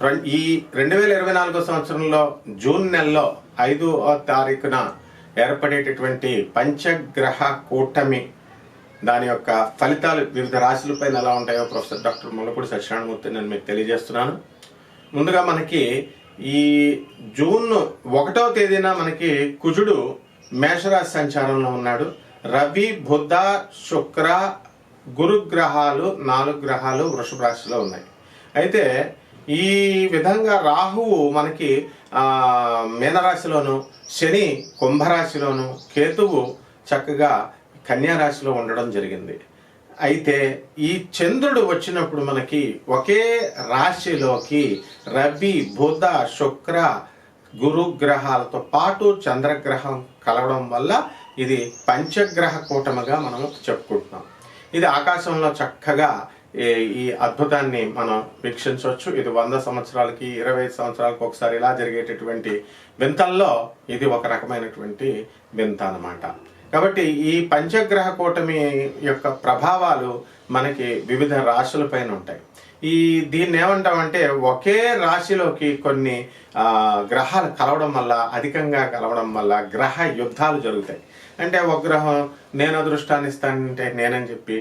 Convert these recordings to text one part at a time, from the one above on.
ఈ రెండు వేల ఇరవై నాలుగో సంవత్సరంలో జూన్ నెలలో ఐదో తారీఖున ఏర్పడేటటువంటి పంచగ్రహ కూటమి దాని యొక్క ఫలితాలు వివిధ రాశులపైన ఎలా ఉంటాయో ప్రొఫెసర్ డాక్టర్ ముల్లపూడి సత్యనారాయణమూర్తి నేను మీకు తెలియజేస్తున్నాను. ముందుగా మనకి ఈ జూన్ ఒకటో తేదీన మనకి కుజుడు మేషరాశి సంచారంలో ఉన్నాడు. రవి బుధ శుక్ర గురుగ్రహాలు నాలుగు గ్రహాలు వృషభ రాశిలో ఉన్నాయి. అయితే ఈ విధంగా రాహువు మనకి మీనరాశిలోను శని కుంభరాశిలోను కేతువు చక్కగా కన్యారాశిలో ఉండడం జరిగింది. అయితే ఈ చంద్రుడు వచ్చినప్పుడు మనకి ఒకే రాశిలోకి రవి బుధ శుక్ర గురు గ్రహాలతో పాటు చంద్రగ్రహం కలవడం వల్ల ఇది పంచగ్రహ కూటమిగా మనం చెప్పుకుంటున్నాం. ఇది ఆకాశంలో చక్కగా ఈ- ఈ అద్భుతాన్ని మనం వీక్షించవచ్చు. ఇది వంద సంవత్సరాలకి ఇరవై సంవత్సరాలకు ఒకసారి ఇలా జరిగేటటువంటి వింతల్లో ఇది ఒక రకమైనటువంటి వింత అనమాట కాబట్టి ఈ పంచగ్రహ కూటమి యొక్క ప్రభావాలు మనకి వివిధ రాశులపైన ఉంటాయి. ఈ దీన్ని ఏమంటామంటే ఒకే రాశిలోకి కొన్ని గ్రహాలు కలవడం వల్ల అధికంగా కలవడం వల్ల గ్రహ యుద్ధాలు జరుగుతాయి. అంటే ఒక గ్రహం నేను అదృష్టాన్ని ఇస్తానంటే నేనని చెప్పి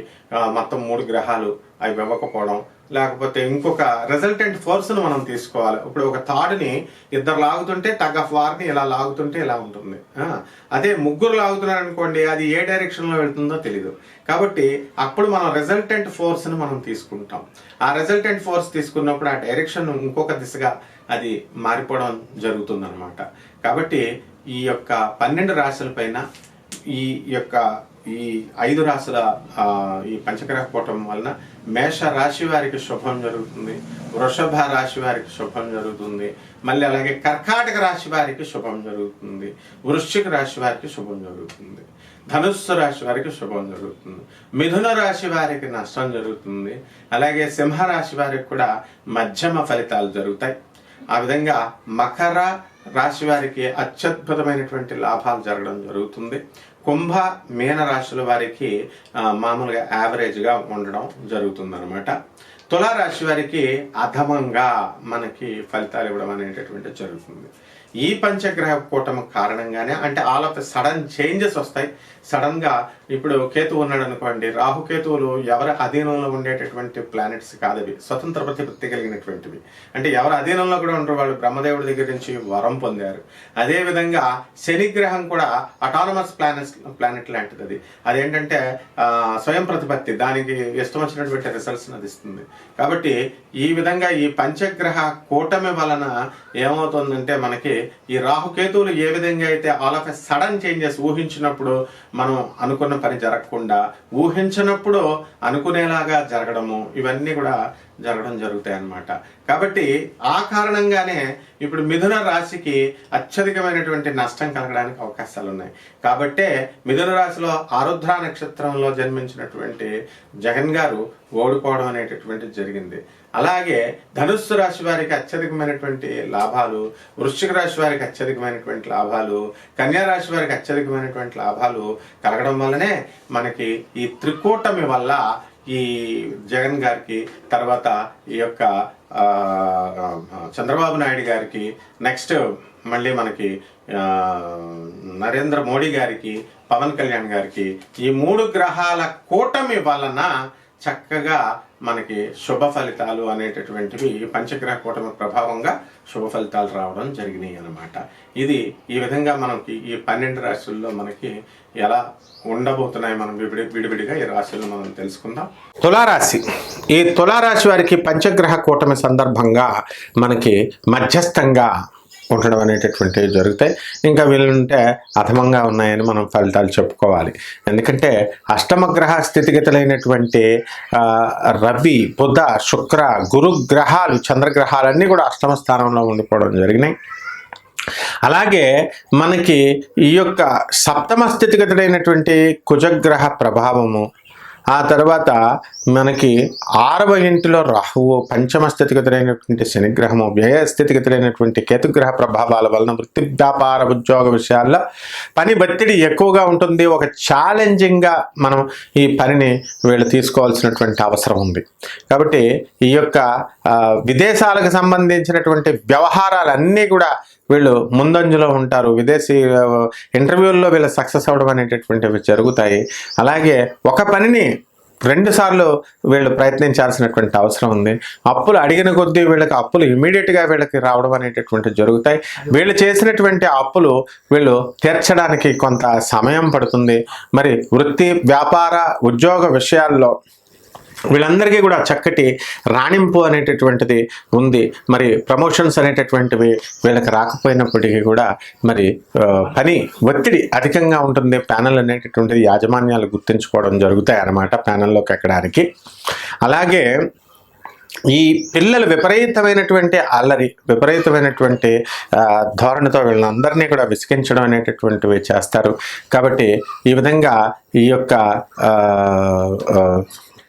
మొత్తం మూడు గ్రహాలు అవి ఇవ్వకపోవడం లేకపోతే ఇంకొక రిజల్టెంట్ ఫోర్స్ను మనం తీసుకోవాలి. ఇప్పుడు ఒక థాడ్ని ఇద్దరు లాగుతుంటే టగ్ ఆఫ్ వార్ని ఇలా లాగుతుంటే ఇలా ఉంటుంది. అదే ముగ్గురు లాగుతున్నారు అనుకోండి అది ఏ డైరెక్షన్లో వెళ్తుందో తెలియదు కాబట్టి అప్పుడు మనం రిజల్టెంట్ ఫోర్స్ని మనం తీసుకుంటాం. ఆ రిజల్టెంట్ ఫోర్స్ తీసుకున్నప్పుడు ఆ డైరెక్షన్ ఇంకొక దిశగా అది మారిపోవడం జరుగుతుంది కాబట్టి ఈ యొక్క పన్నెండు రాశుల పైన ఈ యొక్క ఈ ఐదు రాశుల ఈ పంచగ్రహ పోవటం వలన మేష రాశి వారికి శుభం జరుగుతుంది వృషభ రాశి వారికి శుభం జరుగుతుంది మళ్ళీ అలాగే కర్కాటక రాశి వారికి శుభం జరుగుతుంది వృశ్చిక రాశి వారికి శుభం జరుగుతుంది ధనుస్సు రాశి వారికి శుభం జరుగుతుంది మిథున రాశి వారికి నష్టం జరుగుతుంది అలాగే సింహ రాశి వారికి కూడా మధ్యమ ఫలితాలు జరుగుతాయి. ఆ విధంగా మకర రాశి వారికి అత్యద్భుతమైనటువంటి లాభాలు జరగడం జరుగుతుంది. కుంభ మీన రాశుల వారికి మామూలుగా యావరేజ్గా ఉండడం జరుగుతుంది అనమాట తులారాశి వారికి అధమంగా మనకి ఫలితాలు ఇవ్వడం అనేటటువంటి జరుగుతుంది. ఈ పంచగ్రహ కూటమి కారణంగానే అంటే ఆల్ ఆఫ్ సడన్ చేంజెస్ వస్తాయి. సడన్గా ఇప్పుడు కేతు ఉన్నాడు అనుకోండి రాహుకేతువులు ఎవరి అధీనంలో ఉండేటటువంటి ప్లానెట్స్ కాదవి స్వతంత్ర ప్రతిపత్తి కలిగినటువంటివి. అంటే ఎవరి అధీనంలో కూడా ఉంటారు వాళ్ళు బ్రహ్మదేవుడి దగ్గర నుంచి వరం పొందారు. అదేవిధంగా శనిగ్రహం కూడా అటానమస్ ప్లానెట్ ప్లానెట్ లాంటిది అది. అదేంటంటే స్వయం ప్రతిపత్తి దానికి ఇష్టం వచ్చినటువంటి రిజల్ట్స్ అందిస్తుంది కాబట్టి ఈ విధంగా ఈ పంచగ్రహ కూటమి వలన ఏమవుతుందంటే మనకి ఈ రాహుకేతువులు ఏ విధంగా అయితే all of a sudden changes ఊహించినప్పుడు మనం అనుకున్న పని జరగకుండా ఊహించినప్పుడు అనుకునేలాగా జరగడము ఇవన్నీ కూడా జరగడం జరుగుతాయి అన్నమాట కాబట్టి ఆ కారణంగానే ఇప్పుడు మిథున రాశికి అత్యధికమైనటువంటి నష్టం కలగడానికి అవకాశాలు ఉన్నాయి కాబట్టే మిథున రాశిలో ఆరుద్ర నక్షత్రంలో జన్మించినటువంటి జగన్ గారు ఓడిపోవడం అనేటటువంటిది జరిగింది. అలాగే ధనుస్సు రాశి వారికి అత్యధికమైనటువంటి లాభాలు వృశ్చిక రాశి వారికి అత్యధికమైనటువంటి లాభాలు కన్యా రాశి వారికి అత్యధికమైనటువంటి లాభాలు కలగడం వల్లనే మనకి ఈ త్రికూటమి వల్ల ఈ జగన్ గారికి తర్వాత ఈ యొక్క చంద్రబాబు నాయుడు గారికి నెక్స్ట్ మళ్ళీ మనకి నరేంద్ర మోడీ గారికి పవన్ కళ్యాణ్ గారికి ఈ మూడు గ్రహాల కూటమి వలన చక్కగా మనకి శుభ ఫలితాలు అనేటటువంటివి పంచగ్రహ కూటమి ప్రభావంగా శుభ ఫలితాలు రావడం జరిగినాయి అనమాట ఇది ఈ విధంగా మనకి ఈ పన్నెండు రాశుల్లో మనకి ఎలా ఉండబోతున్నాయి మనం విడి విడివిడిగా ఈ రాశులను మనం తెలుసుకుందాం. తులారాశి. ఈ తులారాశి వారికి పంచగ్రహ కూటమి సందర్భంగా మనకి మధ్యస్థంగా ఉండడం అనేటటువంటివి జరుగుతాయి. ఇంకా వీళ్ళుంటే అధమంగా ఉన్నాయని మనం ఫలితాలు చెప్పుకోవాలి. ఎందుకంటే అష్టమ గ్రహ స్థితిగతులైనటువంటి రవి బుధ శుక్ర గురు గ్రహాలు చంద్రగ్రహాలన్నీ కూడా అష్టమ స్థానంలో ఉండిపోవడం జరిగినాయి. అలాగే మనకి ఈ యొక్క సప్తమ స్థితిగతుడైనటువంటి కుజగ్రహ ప్రభావము ఆ తర్వాత మనకి ఆరవ ఇంటిలో రాహువు పంచమ స్థితిగతులైనటువంటి శనిగ్రహము వ్యయ స్థితిగతులైనటువంటి కేతుగ్రహ ప్రభావాల వలన వృత్తి వ్యాపార ఉద్యోగ విషయాల్లో పని బత్తిడి ఎక్కువగా ఉంటుంది. ఒక ఛాలెంజింగ్గా మనం ఈ పనిని వీళ్ళు తీసుకోవాల్సినటువంటి అవసరం ఉంది. కాబట్టి ఈ యొక్క విదేశాలకు సంబంధించినటువంటి వ్యవహారాలన్నీ కూడా వీళ్ళు ముందంజలో ఉంటారు. విదేశీ ఇంటర్వ్యూల్లో వీళ్ళు సక్సెస్ అవ్వడం అనేటటువంటివి జరుగుతాయి. అలాగే ఒక పనిని రెండుసార్లు వీళ్ళు ప్రయత్నించాల్సినటువంటి అవసరం ఉంది. అప్పులు అడిగిన కొద్దీ వీళ్ళకి అప్పులు ఇమీడియట్గా వీళ్ళకి రావడం అనేటటువంటి జరుగుతాయి. వీళ్ళు చేసినటువంటి అప్పులు వీళ్ళు తీర్చడానికి కొంత సమయం పడుతుంది. మరి వృత్తి వ్యాపార ఉద్యోగ విషయాల్లో వీళ్ళందరికీ కూడా చక్కటి రాణింపు అనేటటువంటిది ఉంది. మరి ప్రమోషన్స్ అనేటటువంటివి వీళ్ళకి రాకపోయినప్పటికీ కూడా మరి పని ఒత్తిడి అధికంగా ఉంటుంది. ప్యానల్ అనేటటువంటిది యాజమాన్యాలు గుర్తించుకోవడం జరుగుతాయి అన్నమాట ప్యానల్లోకి ఎక్కడానికి. అలాగే ఈ పిల్లలు విపరీతమైనటువంటి అల్లరి విపరీతమైనటువంటి ధోరణితో వీళ్ళందరినీ కూడా విసిగించడం అనేటటువంటివి చేస్తారు. కాబట్టి ఈ విధంగా ఈ యొక్క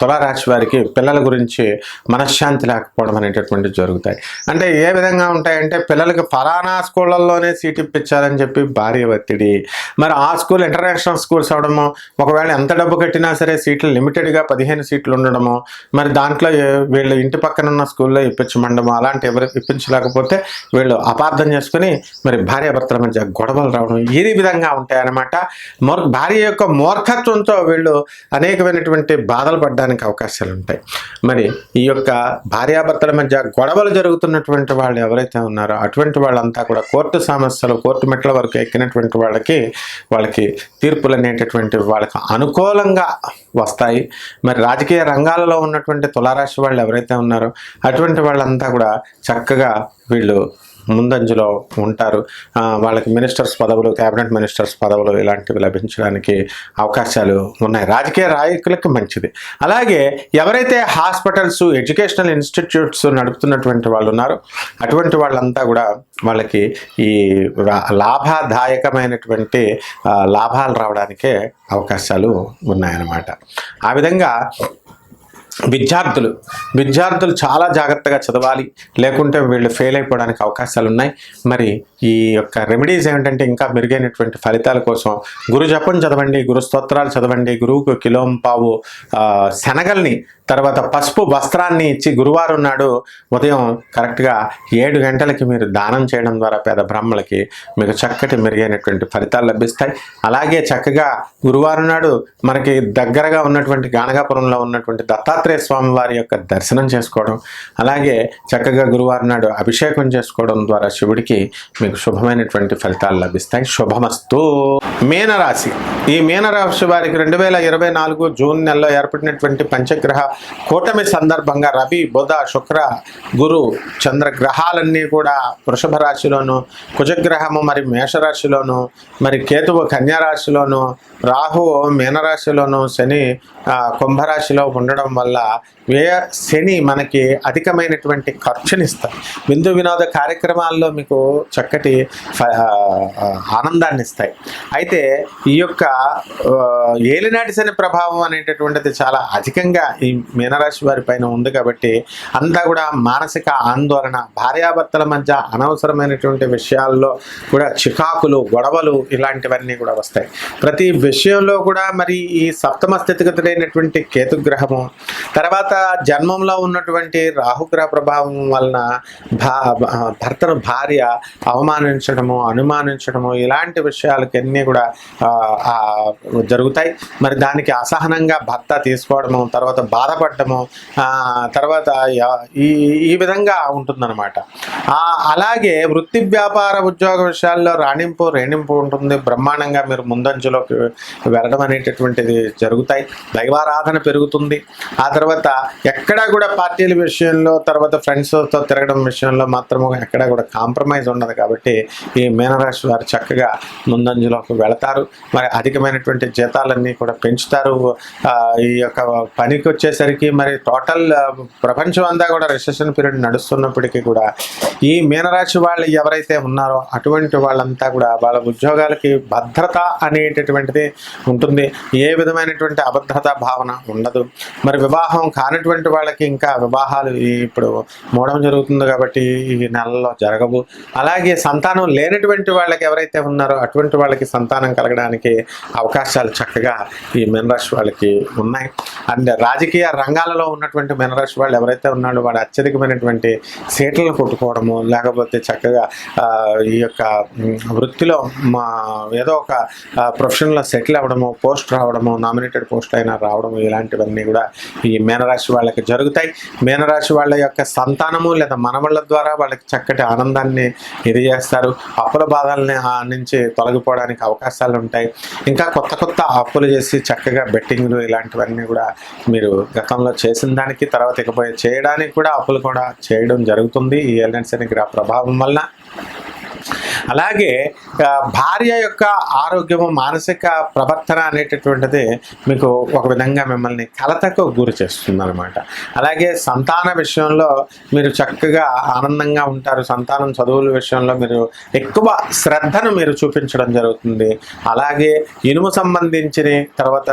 తులారాశి వారికి పిల్లల గురించి మనశ్శాంతి లేకపోవడం అనేటటువంటి జరుగుతాయి. అంటే ఏ విధంగా ఉంటాయంటే పిల్లలకి ఫలానా స్కూళ్ళల్లోనే సీట్ ఇప్పించాలని చెప్పి భారీ ఒత్తిడి. మరి ఆ స్కూల్ ఇంటర్నేషనల్ స్కూల్స్ అవడము ఒకవేళ ఎంత డబ్బు కట్టినా సరే సీట్లు లిమిటెడ్గా పదిహేను సీట్లు ఉండడము మరి దాంట్లో వీళ్ళు ఇంటి పక్కన ఉన్న స్కూల్లో ఇప్పించమండము అలాంటి ఎవరు ఇప్పించలేకపోతే వీళ్ళు అపార్థం చేసుకుని మరి భార్యాభర్తల మధ్య గొడవలు రావడం ఈ విధంగా ఉంటాయన్నమాట. మూర్ భార్య యొక్క మూర్ఖత్వంతో వీళ్ళు అనేకమైనటువంటి బాధలు పడ్డారు. అవకాశాలు ఉంటాయి. మరి ఈ యొక్క భార్యాభర్తల మధ్య గొడవలు జరుగుతున్నటువంటి వాళ్ళు ఎవరైతే ఉన్నారో అటువంటి వాళ్ళంతా కూడా కోర్టు సమస్యలు కోర్టు మెట్ల వరకు ఎక్కినటువంటి వాళ్ళకి వాళ్ళకి తీర్పులు అనేటటువంటి వాళ్ళకి అనుకూలంగా వస్తాయి. మరి రాజకీయ రంగాలలో ఉన్నటువంటి తులారాశి వాళ్ళు ఎవరైతే ఉన్నారో అటువంటి వాళ్ళంతా కూడా చక్కగా వీళ్ళు ముందంజలో ఉంటారు. వాళ్ళకి మినిస్టర్స్ పదవులు క్యాబినెట్ మినిస్టర్స్ పదవులు ఇలాంటివి లభించడానికి అవకాశాలు ఉన్నాయి. రాజకీయ నాయకులకు మంచిది. అలాగే ఎవరైతే హాస్పిటల్స్ ఎడ్యుకేషనల్ ఇన్స్టిట్యూట్స్ నడుపుతున్నటువంటి వాళ్ళు ఉన్నారో అటువంటి వాళ్ళంతా కూడా వాళ్ళకి ఈ లాభదాయకమైనటువంటి లాభాలు రావడానికే అవకాశాలు ఉన్నాయన్నమాట. ఆ విధంగా విద్యార్థులు విద్యార్థులు చాలా జాగ్రత్తగా చదవాలి. లేకుంటే వీళ్ళు ఫెయిల్ అయిపోవడానికి అవకాశాలు ఉన్నాయి మరి ఈ యొక్క రెమెడీస్ ఏమిటంటే ఇంకా మెరుగైనటువంటి ఫలితాల కోసం గురు జపం చదవండి గురు స్తోత్రాలు చదవండి గురువుకు కిలోం పావు శనగల్ని తర్వాత పసుపు వస్త్రాన్ని ఇచ్చి గురువారం నాడు ఉదయం కరెక్ట్గా ఏడు గంటలకి మీరు దానం చేయడం ద్వారా పేద బ్రాహ్మణులకి మీకు చక్కటి మెరుగైనటువంటి ఫలితాలు లభిస్తాయి. అలాగే చక్కగా గురువారం నాడు మనకి దగ్గరగా ఉన్నటువంటి గానగాపురంలో ఉన్నటువంటి దత్తాత్రేయ స్వామి వారి యొక్క దర్శనం చేసుకోవడం అలాగే చక్కగా గురువారం నాడు అభిషేకం చేసుకోవడం ద్వారా శివుడికి మీకు శుభమైనటువంటి ఫలితాలు లభిస్తాయి. శుభమస్తు. మీనరాశి. ఈ మీనరాశి వారికి రెండు వేల ఇరవై నాలుగు జూన్ నెలలో ఏర్పడినటువంటి పంచగ్రహ కూటమి సందర్భంగా రవి బుధ శుక్ర గురు చంద్రగ్రహాలన్నీ కూడా వృషభ రాశిలోను కుజగ్రహము మరి మేషరాశిలోను మరి కేతువు కన్యారాశిలోను రాహువు మీనరాశిలోను శని కుంభరాశిలో ఉండడం వల్ల వ్యయ శని మనకి అధికమైనటువంటి ఖర్చునిస్తాయి. విందు వినోద కార్యక్రమాల్లో మీకు చక్కటి ఆనందాన్ని ఇస్తాయి అయితే ఈ యొక్క ఏలినాటి శని ప్రభావం అనేటటువంటిది చాలా అధికంగా ఈ మీనరాశి వారి పైన ఉంది కాబట్టి అంతా కూడా మానసిక ఆందోళన భార్యాభర్తల మధ్య అనవసరమైనటువంటి విషయాల్లో కూడా చికాకులు గొడవలు ఇలాంటివన్నీ కూడా వస్తాయి. ప్రతి విషయంలో కూడా మరి ఈ సప్తమ స్థితిగతుడైనటువంటి కేతుగ్రహము తర్వాత జన్మంలో ఉన్నటువంటి రాహుగ్రహ ప్రభావం వలన భా భర్తను భార్య అవమానించడము అనుమానించడము ఇలాంటి విషయాలకి అన్నీ కూడా జరుగుతాయి. మరి దానికి అసహనంగా భర్త తీసుకోవడము తర్వాత బాధపడటము తర్వాత ఈ ఈ విధంగా ఉంటుందన్నమాట. అలాగే వృత్తి వ్యాపార ఉద్యోగ విషయాల్లో రాణింపు రేణింపు ఉంటుంది. బ్రహ్మాండంగా మీరు ముందంజలోకి వెళ్ళడం అనేటటువంటిది జరుగుతాయి. దైవారాధన పెరుగుతుంది. ఆ తర్వాత ఎక్కడా కూడా పార్టీల విషయంలో తర్వాత ఫ్రెండ్స్తో తిరగడం విషయంలో మాత్రము ఎక్కడా కూడా కాంప్రమైజ్ ఉండదు కాబట్టి ఈ మీనరాశి వారు చక్కగా ముందంజలోకి వెళతారు. మరి అధికమైనటువంటి జీతాలన్నీ కూడా పెంచుతారు. ఈ యొక్క పనికి వచ్చేసరికి మరి టోటల్ ప్రపంచం అంతా కూడా రిసెషన్ పీరియడ్ నడుస్తున్నప్పటికీ కూడా ఈ మీనరాశి వాళ్ళు ఎవరైతే ఉన్నారో అటువంటి వాళ్ళంతా కూడా వాళ్ళ ఉద్యోగాలకి భద్రత అనేటటువంటిది ఉంటుంది. ఏ విధమైనటువంటి అభద్రతా భావన ఉండదు. మరి వివాహ వివాహం కానటువంటి వాళ్ళకి ఇంకా వివాహాలు ఇప్పుడు మూడం జరుగుతుంది కాబట్టి ఈ నెలలో జరగవు. అలాగే సంతానం లేనటువంటి వాళ్ళకి ఎవరైతే ఉన్నారో అటువంటి వాళ్ళకి సంతానం కలగడానికి అవకాశాలు చక్కగా ఈ మినరాశి వాళ్ళకి ఉన్నాయి. అండ్ రాజకీయ రంగాలలో ఉన్నటువంటి మినరాశి వాళ్ళు ఎవరైతే ఉన్నారో వాడు అత్యధికమైనటువంటి సీట్లను కొట్టుకోవడము లేకపోతే చక్కగా ఈ యొక్క వృత్తిలో మా ఏదో ఒక ప్రొఫెషన్లో సెటిల్ అవ్వడము పోస్ట్ రావడము నామినేటెడ్ పోస్ట్ అయినా రావడము ఇలాంటివన్నీ కూడా ఈ ఈ మీనరాశి వాళ్ళకి జరుగుతాయి. మీనరాశి వాళ్ళ యొక్క సంతానము లేదా మనవళ్ళ ద్వారా వాళ్ళకి చక్కటి ఆనందాన్ని ఇది చేస్తారు అప్పుల బాధల్ని నుంచి తొలగిపోవడానికి అవకాశాలు ఉంటాయి. ఇంకా కొత్త కొత్త అప్పులు చేసి చక్కగా బెట్టింగ్లు ఇలాంటివన్నీ కూడా మీరు గతంలో చేసిన దానికి తర్వాత ఇకపోయి చేయడానికి కూడా అప్పులు కూడా చేయడం జరుగుతుంది. ఈ ఎల్ఎన్సీ శని గ్రహ ప్రభావం వలన. అలాగే భార్య యొక్క ఆరోగ్యము మానసిక ప్రవర్తన అనేటటువంటిది మీకు ఒక విధంగా మిమ్మల్ని కలతకు గురి చేస్తుంది అనమాట అలాగే సంతాన విషయంలో మీరు చక్కగా ఆనందంగా ఉంటారు. సంతానం చదువుల విషయంలో మీరు ఎక్కువ శ్రద్ధను మీరు చూపించడం జరుగుతుంది. అలాగే ఇనుము సంబంధించిన తర్వాత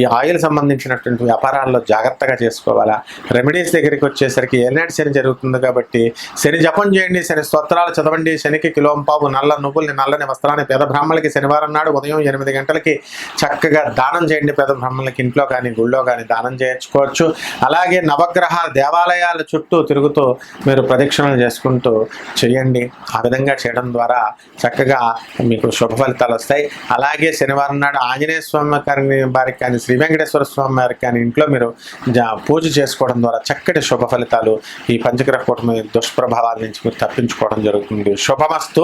ఈ ఆయిల్ సంబంధించినటువంటి వ్యాపారాల్లో జాగ్రత్తగా చేసుకోవాలా? రెమెడీస్ దగ్గరికి వచ్చేసరికి ఏనాటి శని జరుగుతుంది కాబట్టి శని జపం చేయండి శని స్తోత్రాలు చదవండి శని శనికి కిలోంపావు నల్ల నువ్వుల్ని నల్లని వస్త్రాన్ని పేద బ్రాహ్మణులకి శనివారం నాడు ఉదయం ఎనిమిది గంటలకి చక్కగా దానం చేయండి పేద బ్రాహ్మణులకి ఇంట్లో కానీ గుళ్ళో కానీ దానం చేయించుకోవచ్చు. అలాగే నవగ్రహ దేవాలయాల చుట్టూ తిరుగుతూ మీరు ప్రదక్షిణలు చేసుకుంటూ చేయండి. ఆ విధంగా చేయడం ద్వారా చక్కగా మీకు శుభ ఫలితాలు వస్తాయి. అలాగే శనివారం నాడు ఆంజనేయ స్వామి గారిని వారికి కానీ శ్రీ వెంకటేశ్వర స్వామి వారికి కానీ ఇంట్లో మీరు జా- పూజ చేసుకోవడం ద్వారా చక్కటి శుభ ఫలితాలు ఈ పంచగ్రహ కూటమి దుష్ప్రభావాల నుంచి మీరు తప్పించుకోవడం జరుగుతుంది. శుభమస్తు